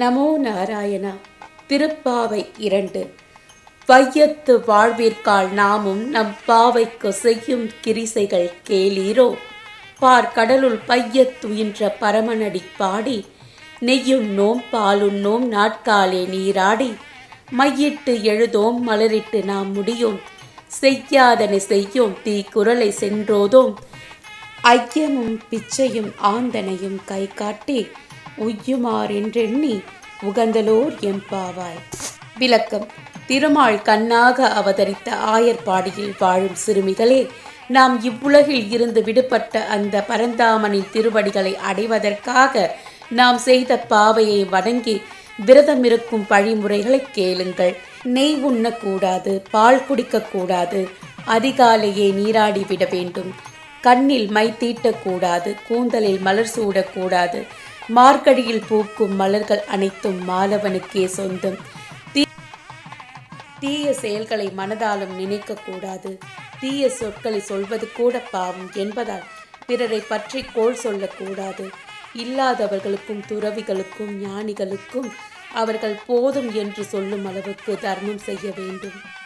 நமோ நாராயணா திருப்பாவை இரண்டு. வையத்து வாழ்விற்கால் நாமும் நம் பாவைக்கு செய்யும் கிரிசைகள் கேளீரோ. பார் கடலுள் பையத்துயின்ற பரமனடி பாடி நெய்யும் நோம் பாலுண்ணோம் நாட்காலே நீராடி. மையிட்டு எழுதோம் மலரிட்டு நாம் முடியோம் செய்யாதனை செய்யோம் தீ குரலை சென்றோதோம். ஐயமும் பிச்சையும் ஆந்தனையும் கை காட்டி உய்யுமாறென்றெண்ணி உகந்தலோர் எம்பாவாய். விளக்கம். திருமால் கண்ணாக அவதரித்த ஆயர்பாடியில் வாழும் சிறுமிகளே நாம் இவ்வுலகில் இருந்து விடுபட்ட அந்த பரந்தாமனின் திருவடிகளை அடைவதற்காக நாம் செய்த பாவையை வணங்கி விரதம் இருக்கும் வழிமுறைகளை கேளுங்கள். நெய் உண்ணக்கூடாது பால் குடிக்கக்கூடாது அதிகாலையே நீராடி விட வேண்டும். கண்ணில் மை தீட்டக்கூடாது கூந்தலில் மலர் சூடக்கூடாது மார்க்கடியில் பூக்கும் மலர்கள் அனைத்தும் மாலவனுக்கே சொந்தம். தீ- தீய செயல்களை மனதாலும் நினைக்கக்கூடாது தீய சொற்களை சொல்வது கூட பாவம் என்பதால் பிறரை பற்றி கோள் சொல்லக்கூடாது இல்லாதவர்களுக்கும் துறவிகளுக்கும் ஞானிகளுக்கும் அவர்கள் போதும் என்று சொல்லும் அளவுக்கு தர்மம் செய்ய வேண்டும்.